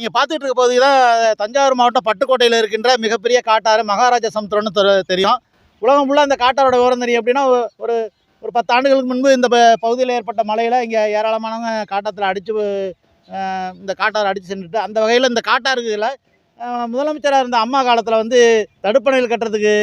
நீங்கள் பார்த்துட்டு இருக்க பகுதி தான் தஞ்சாவூர் மாவட்டம் பட்டுக்கோட்டையில் இருக்கின்ற மிகப்பெரிய காட்டாறு மகாராஜா சமுத்திரம்னு தெரியும். உலகம் ஃபுல்லாக இந்த காட்டாரோட விவரம் தெரியும் எப்படின்னா ஒரு ஒரு பத்து ஆண்டுகளுக்கு முன்பு இந்த பகுதியில் ஏற்பட்ட மழையில் இங்கே ஏராளமானவங்க காட்டாத்தில் அடித்து இந்த காட்டாறு அடித்து சென்றுட்டு அந்த வகையில் இந்த காட்டாறு இதில் முதலமைச்சராக இருந்த அம்மா காலத்தில் வந்து தடுப்பணைகள் கட்டுறதுக்கு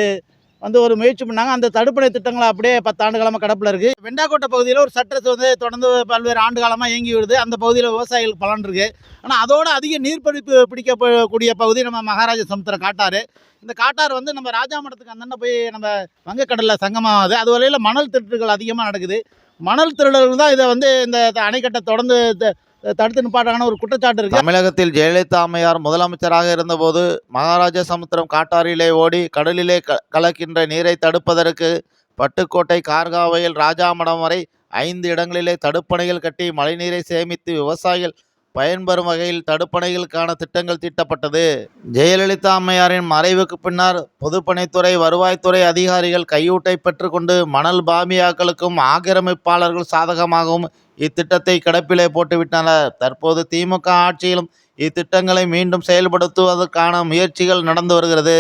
வந்து ஒரு முயற்சி பண்ணாங்க. அந்த தடுப்பணை திட்டங்களை அப்படியே பத்து ஆண்டு காலமாக கடப்பில் இருக்குது வெண்டாக்கோட்டை பகுதியில் ஒரு சட்டத்தை வந்து தொடர்ந்து பல்வேறு ஆண்டு காலமாக இயங்கி வருது. அந்த பகுதியில் விவசாயிகளுக்கு பலன் இருக்குது ஆனால் அதோட அதிக நீர்ப்பிடிப்பு பிடிக்கக்கூடிய பகுதி நம்ம மகாராஜா சமுத்திரம் காட்டாறு. இந்த காட்டார் வந்து நம்ம ராஜாமடத்துக்கு அந்தண்ட போய் நம்ம வங்கக்கடலில் சங்கமாகுது. அது வரையில் மணல் திருட்டுகள் அதிகமாக நடக்குது. மணல் திருடர்கள் தான் இதை வந்து இந்த அணைக்கட்டை தொடர்ந்து த- தடுத்து நிப்பாட்டான ஒரு குற்றச்சாட்டு இருக்கு. தமிழகத்தில் ஜெயலலிதா அம்மையார் முதலமைச்சராக இருந்தபோது மகாராஜா சமுத்திரம் காட்டாரிலே ஓடி கடலிலே க கலக்கின்ற நீரை தடுப்பதற்கு பட்டுக்கோட்டை கார்காவையில் ராஜாமடம் வரை ஐந்து இடங்களிலே தடுப்பணைகள் கட்டி மழைநீரை சேமித்து விவசாயிகள் பயன்பெறும் வகையில் தடுப்பணைகளுக்கான திட்டங்கள் தீட்டப்பட்டது. ஜெயலலிதா அம்மையாரின் மறைவுக்கு பின்னர் பொதுப்பணித்துறை வருவாய்த்துறை அதிகாரிகள் கையூட்டை பெற்றுக்கொண்டு மணல் பாமியாக்களுக்கும் ஆக்கிரமிப்பாளர்கள் சாதகமாகவும் இத்திட்டத்தை கிடப்பிலே போட்டுவிட்டனர். தற்போது திமுக ஆட்சியிலும் இத்திட்டங்களை மீண்டும் செயல்படுத்துவதற்கான முயற்சிகள் நடந்து வருகிறது.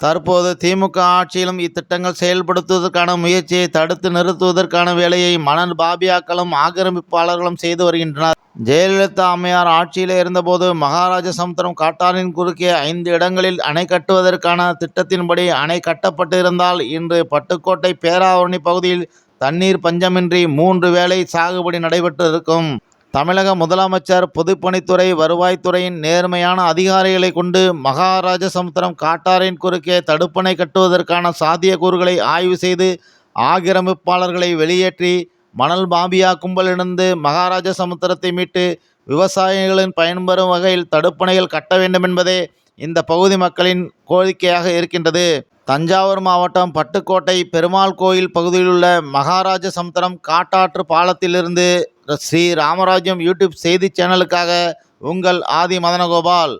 தற்போது திமுக ஆட்சியிலும் இத்திட்டங்கள் செயல்படுத்துவதற்கான முயற்சியை தடுத்து நிறுத்துவதற்கான வேலையை மணல் பாபியாக்களும் ஆக்கிரமிப்பாளர்களும் செய்து வருகின்றனர். ஜெயலலிதா அம்மையார் ஆட்சியில் இருந்தபோது மகாராஜ சமுத்திரம் காட்டாரின் குறுக்கே ஐந்து இடங்களில் அணை கட்டுவதற்கான திட்டத்தின்படி அணை கட்டப்பட்டு இருந்தால் இன்று பட்டுக்கோட்டை பேராவரணி பகுதியில் தண்ணீர் பஞ்சமின்றி மூன்று வேளை சாகுபடி நடைபெற்று இருக்கும் தமிழக முதலமைச்சர் பொதுப்பணித்துறை வருவாய்த்துறையின் நேர்மையான அதிகாரிகளை கொண்டு மகாராஜ சமுத்திரம் காட்டாரின் குறுக்கே தடுப்பணை கட்டுவதற்கான சாத்தியக்கூறுகளை ஆய்வு செய்து ஆக்கிரமிப்பாளர்களை வெளியேற்றி மணல் மாபியா கும்பலிருந்து மகாராஜ சமுத்திரத்தை மீட்டு விவசாயிகளின் பயன்பெறும் வகையில் தடுப்பணைகள் கட்ட வேண்டும் என்பதே இந்த பகுதி மக்களின் கோரிக்கையாக இருக்கின்றது. தஞ்சாவூர் மாவட்டம் பட்டுக்கோட்டை பெருமாள் கோயில் பகுதியில் உள்ள மகாராஜ சமுத்திரம் காட்டாற்று பாலத்திலிருந்து ஸ்ரீ ராமராஜ்யம் யூடியூப் செய்தி சேனலுக்காக உங்கள் ஆதி மதனகோபால்.